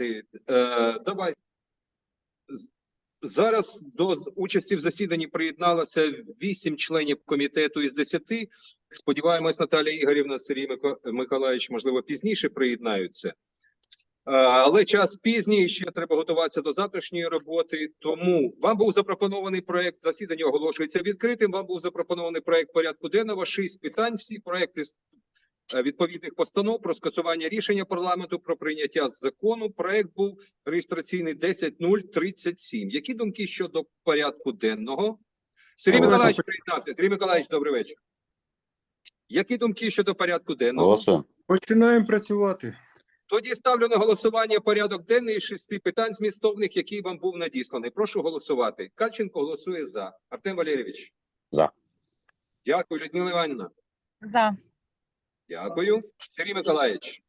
Е, давай. Зараз до участі в засіданні приєдналося вісім членів комітету із десяти. Сподіваємось, Наталія Ігорівна, Сергій Миколаївич, можливо, пізніше приєднаються. Е, Але час пізній, ще треба готуватися до завтрашньої роботи. Тому вам був запропонований проект. Засідання оголошується відкритим. Вам був запропонований проект порядку денного. Шість питань. Всі проекти відповідних постанов про скасування рішення парламенту про прийняття закону. Проект був реєстраційний 10037. Які думки щодо порядку денного? Сергій. Миколаївич приєднався. Сергій Миколаївич, добрий вечір. Які думки щодо порядку денного? Голосуємо. Починаємо працювати. Тоді ставлю на голосування порядок денний шести питань змістовних, який вам був надісланий. Прошу голосувати. Кальченко голосує за. Артем Валерійович. За. Дякую, Людмила Іванівна. За. Дякую. Сергій Миколаївич.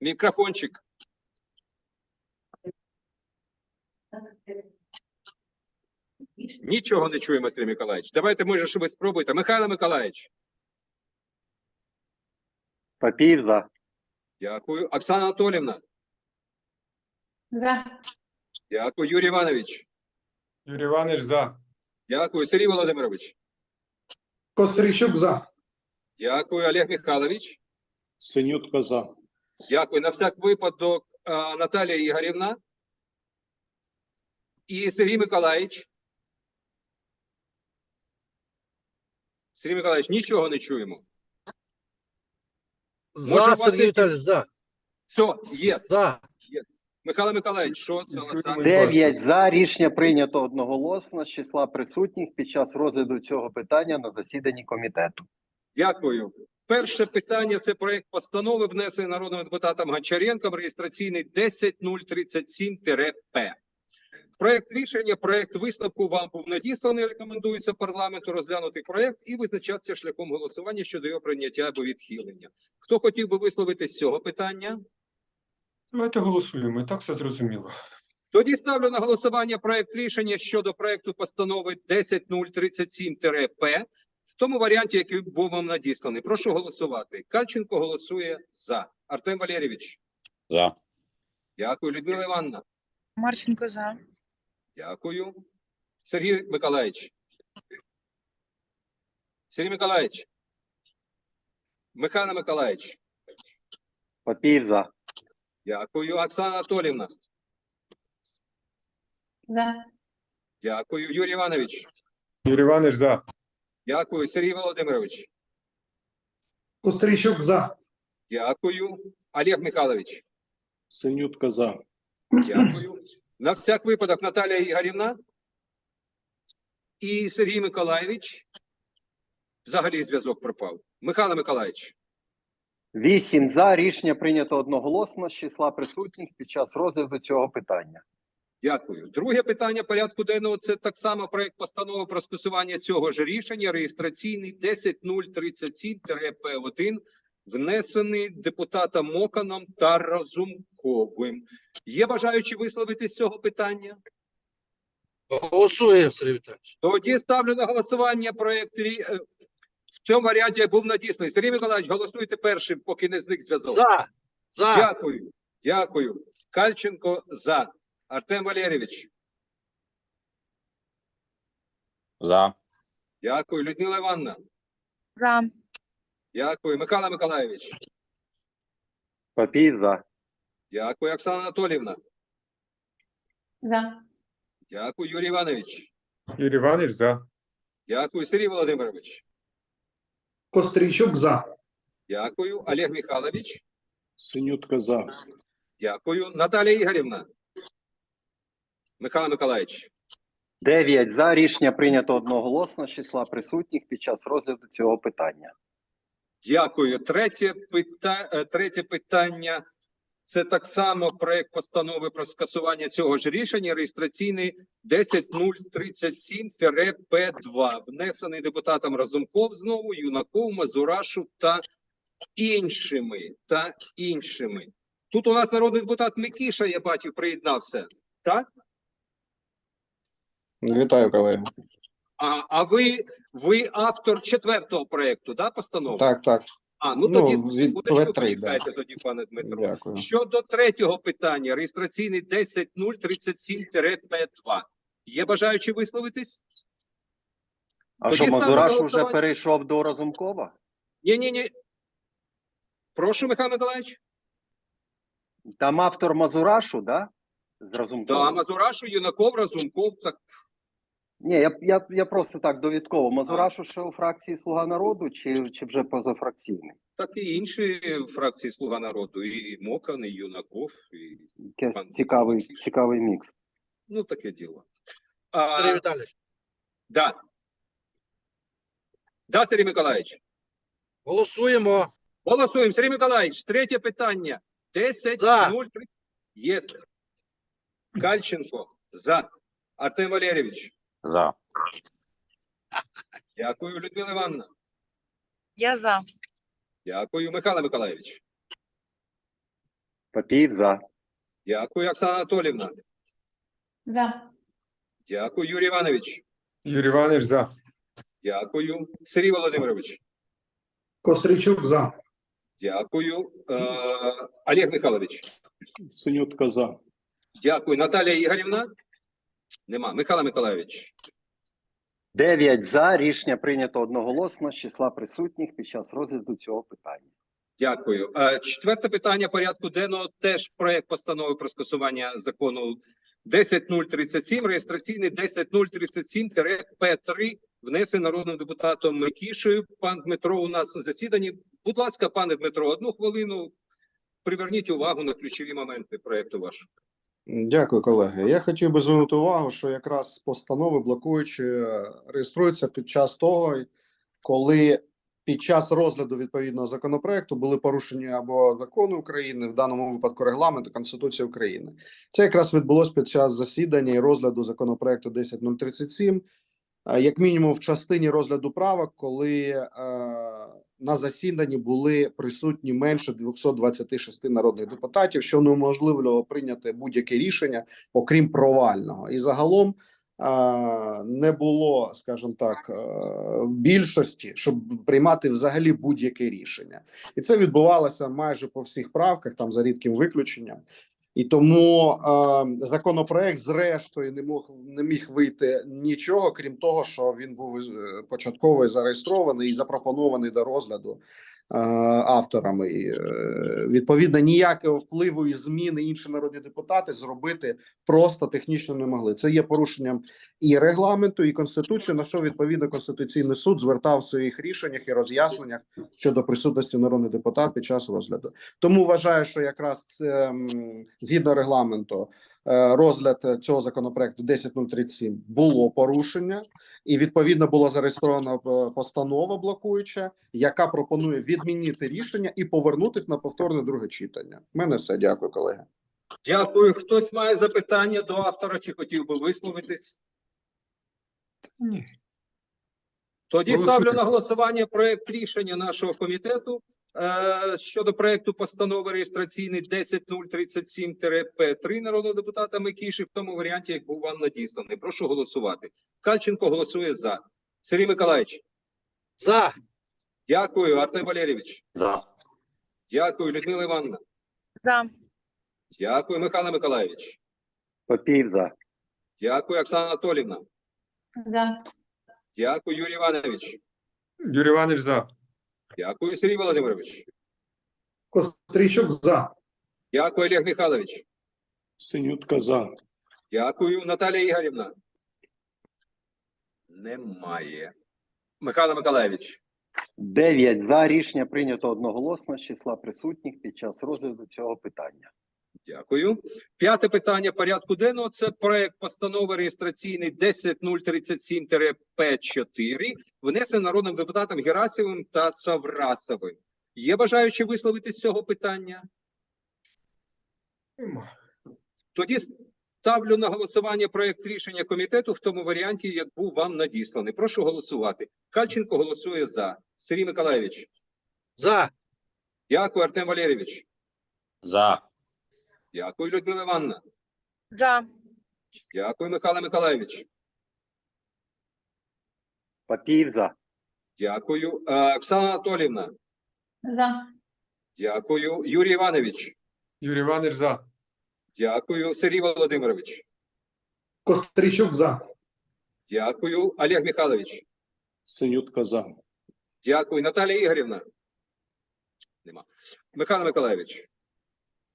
Мікрофончик. Нічого не чуємо, Сергій Миколаївич. Давайте, може, що ви спробуєте. Михайло Миколаївич. Папіїв за. Дякую. Оксана Анатолівна. За. Дякую. Юрій Іванович. Юрій Іванович за. Дякую. Сергій Володимирович. Кострийчук за. Дякую, Олег Михайлович. Синютка за. Дякую. На всяк випадок Наталія Ігорівна. І Сергій Миколаївич. Сергій Миколаївич, нічого не чуємо. За, Сергій Віталійович, за. Все, є, За. є. Михайло Миколаївич, що це Олександр? Чуємо. Дев'ять за. Рішення прийнято одноголосно з числа присутніх під час розгляду цього питання на засіданні комітету. Дякую. Перше питання це проект постанови, внесений народним депутатом Гончаренком, реєстраційний 10037-П. Проект рішення, проект висновку вам був надісланий. Рекомендується парламенту розглянути проект і визначатися шляхом голосування щодо його прийняття або відхилення. Хто хотів би висловити з цього питання? Давайте голосуємо. І так все зрозуміло. Тоді ставлю на голосування проект рішення щодо проекту постанови 10037-П в тому варіанті, який був вам надісланий. Прошу голосувати. Кальченко голосує за. Артем Валерійович. За. Дякую. Людмила Івановна. Марченко за. Дякую. Сергій Миколаївич. Сергій Миколаївич. Михайло Миколаївич. Папіїв за. Дякую. Оксана Анатолівна. За. Дякую. Юрій Іванович. Юрій Іванович за. Дякую. Сергій Володимирович. Кострийчук за. Дякую. Олег Михайлович. Синютка за. Дякую. На всяк випадок Наталія Ігорівна і Сергій Миколаївич. Взагалі зв'язок пропав. Михайло Миколаївич. Вісім за. Рішення прийнято одноголосно з числа присутніх під час розгляду цього питання. Дякую. Друге питання порядку денного це так само проект постанови про скасування цього ж рішення, реєстраційний 10037-П1, внесений депутатом Моканом та Разумковим. Є бажаючі висловити з цього питання? Голосуємо, Сергій Віталійович. Тоді ставлю на голосування проект рі- е, в тому варіанті, як був надісланий. Сергій Миколаївич, голосуйте першим, поки не зник зв'язок. За. За. Дякую. Дякую. Кальченко за. Артем Валерійович. За. Дякую. Людмила Івановна. За. Дякую. Михайло Миколаївич. Папіїв за. Дякую. Оксана Анатолівна. За. Дякую. Юрій Іванович. Юрій Іванович за. Дякую. Сергій Володимирович. Кострийчук за. Дякую. Олег Михайлович. Синютка за. Дякую. Наталія Ігорівна. Михайло Миколаївич. Дев'ять за. Рішення прийнято одноголосно з числа присутніх під час розгляду цього питання. Дякую. Третє, пита... е, Третє питання. Це так само проект постанови про скасування цього ж рішення, реєстраційний 10037-П2, внесений депутатом Разумков знову, Юнаков, Мазурашу та іншими. Та іншими. Тут у нас народний депутат Микіша, я бачив, приєднався. Так? Вітаю, колеги. А, а ви, ви автор четвертого проекту, да, постанови? Так, так. А, ну Ну, тоді від В3, да. тоді, пане Дмитро. Дякую. Щодо третього питання, реєстраційний 10037-П2. Є бажаючі висловитись? А Тоді що, Мазурашу вже перейшов до Разумкова? Ні, ні, ні. Прошу, Михайло Миколаївич. Там автор Мазурашу, да? З Разумковим? Да, Мазурашу, Юнаков, Разумков. Так, Ні, я, я, я просто так довідково. Мазурашу ще у фракції Слуга народу чи, чи вже позафракційний? так і інші фракції Слуга народу, і Мокан, і Юнаков, і Якийсь цікавий, цікавий мікс. ну таке діло. Сергій Віталійович, да. Да, Сергій Миколаївич. голосуємо. Голосуємо. Сергій Миколаївич, третє питання. 10 За. 0 Є. Кальченко. За. Артем Валерійович. За. Дякую, Людмила Івановна. Я за. Дякую, Михайло Миколаївич. Папіїв за. Дякую, Оксана Анатолівна. За. Дякую, Юрій Іванович. Юрій Іванович за. Дякую, Сергій Володимирович. Кострійчук за. Дякую, е, Олег Михайлович. Синютка за. Дякую, Наталія Ігорівна. Нема. Михайло Миколаївич. Дев'ять за. Рішення прийнято одноголосно з числа присутніх під час розгляду цього питання. Дякую. Е, Четверте питання порядку денного теж проект постанови про скасування закону 10037, реєстраційний 10037-П3, внесений народним депутатом Микішею. Пан Дмитро у нас на засіданні. Будь ласка, пане Дмитро, одну хвилину. Приверніть увагу на ключові моменти проекту вашого. Дякую, колеги. Я хотів би звернути увагу, що якраз постанови блокуючі реєструються під час того, коли під час розгляду відповідного законопроекту були порушені або закони України, в даному випадку регламент Конституції України. Це якраз відбулося під час засідання і розгляду законопроекту 10037, е, як мінімум в частині розгляду правок, коли е, на засіданні були присутні менше 226 народних депутатів, що неможливо прийняти будь-яке рішення, окрім провального. І загалом не було, скажімо так, е, більшості, щоб приймати взагалі будь-яке рішення, і це відбувалося майже по всіх правках, там за рідким виключенням. І тому е, законопроект, зрештою, не мог не міг вийти нічого, крім того, що він був е, початково зареєстрований і запропонований до розгляду авторами. І, е, відповідно, ніякого впливу і зміни інші народні депутати зробити просто технічно не могли. Це є порушенням і регламенту, і конституції, на що відповідно конституційний суд звертав в своїх рішеннях і роз'ясненнях щодо присутності народних депутатів під час розгляду. Тому вважаю, що якраз це згідно регламенту е, розгляд цього законопроекту 10037 було порушення, і відповідно було зареєстровано е, постанова блокуюча, яка пропонує відмінити рішення і повернути на повторне друге читання. У мене все. Дякую, колеги. Дякую. Хтось має запитання до автора чи хотів би висловитись? Ні. Тоді ставлю на голосування проект рішення нашого комітету е, щодо проекту постанови реєстраційний 10037-П3 народного депутата Микіші в тому варіанті, як був вам надісланий. Прошу голосувати. Кальченко голосує за. Сергій Миколаївич, За. дякую. Артем Валерійович, За. дякую. Людмила Івановна, За. дякую. Михайло Миколаївич, Папіїв за. дякую. Оксана Анатолівна, За. дякую. Юрій Іванович, Юрій Іванович за. Дякую. Сергій Володимирович, Кострійчук за. дякую. Олег Михайлович, Синютка за. дякую. Наталія Ігорівна. Немає. Михайло Миколаївич. Дев'ять за. Рішення прийнято одноголосно з числа присутніх під час розгляду цього питання. Дякую. П'яте питання порядку денного це проект постанови реєстраційний 10037-П4, внесений народним депутатом Герасівим та Саврасовим. Є бажаючі висловити з цього питання? Тоді ставлю на голосування проект рішення комітету в тому варіанті, як був вам надісланий. Прошу голосувати. Кальченко голосує за. Сергій Миколаївич. За. Дякую, Артем Валерійович. За. Дякую, Людмила Івановна. За. Дякую, Михайло Миколаївич. Папіїв за. Дякую. Е, Оксана Анатолівна. За. Дякую. Юрій Іванович. Юрій Іванович за. Дякую. Сергій Володимирович. Кострійчук за. Дякую. Олег Михайлович. Синютка за. Дякую. Наталія Ігорівна. Нема. Михайло Миколаївич.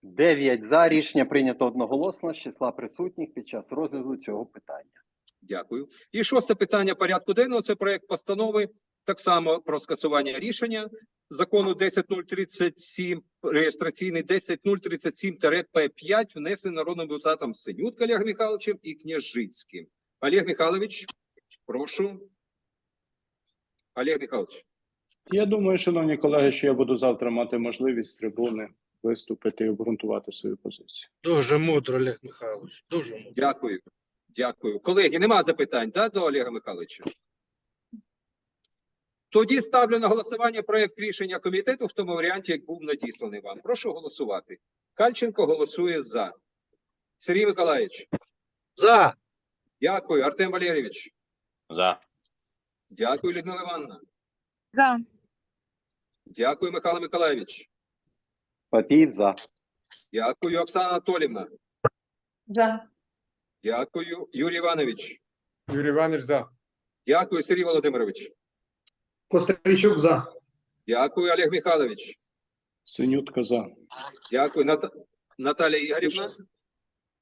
9 за. Рішення прийнято одноголосно з числа присутніх під час розгляду цього питання. Дякую. І шосте питання порядку денного це проект постанови так само про скасування рішення закону 10037, реєстраційний 10037-П5, внесений народним депутатом Синютка Олегом Михайловичем і Княжицьким. Олег Михайлович, прошу. Олег Михайлович. Я думаю, шановні колеги, що я буду завтра мати можливість з трибуни виступити і обґрунтувати свою позицію. Дуже мудро, Олег Михайлович. Дуже мудро. Дякую. Дякую. Колеги, нема запитань да, до Олега Михайловича? Тоді ставлю на голосування проект рішення комітету в тому варіанті, як був надісланий вам. Прошу голосувати. Кальченко голосує за. Сергій Миколаївич. За. Дякую. Артем Валерійович. За. Дякую, Людмила Івановна. За. Дякую, Михайло Миколаївич. Папіїв за. Дякую, Оксана Анатолівна. За. Дякую, Юрій Іванович. Юрій Іванович за. Дякую, Сергій Володимирович. Кострійчук за. Дякую, Олег Михайлович. Синютка за. Дякую. Нат... Наталія Ігорівна?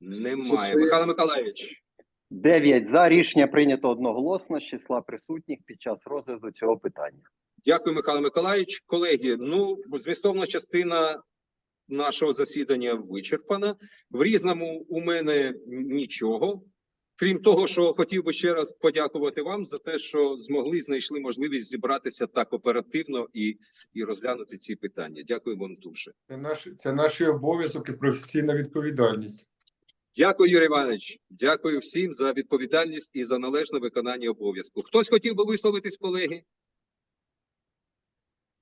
Немає. Михайло Миколаївич. 9 за. Рішення прийнято одноголосно з числа присутніх під час розгляду цього питання. Дякую, Михайло Миколаївич. Колеги, ну, змістовна частина нашого засідання вичерпана. В різному у мене нічого. Крім того, що хотів би ще раз подякувати вам за те, що змогли знайшли можливість зібратися так оперативно і, і розглянути ці питання. Дякую вам дуже. Це наш, це наш обов'язок і професійна відповідальність. Дякую, Юрій Іванович. Дякую всім за відповідальність і за належне виконання обов'язку. Хтось хотів би висловитись, колеги?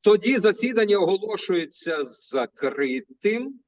Тоді засідання оголошується закритим.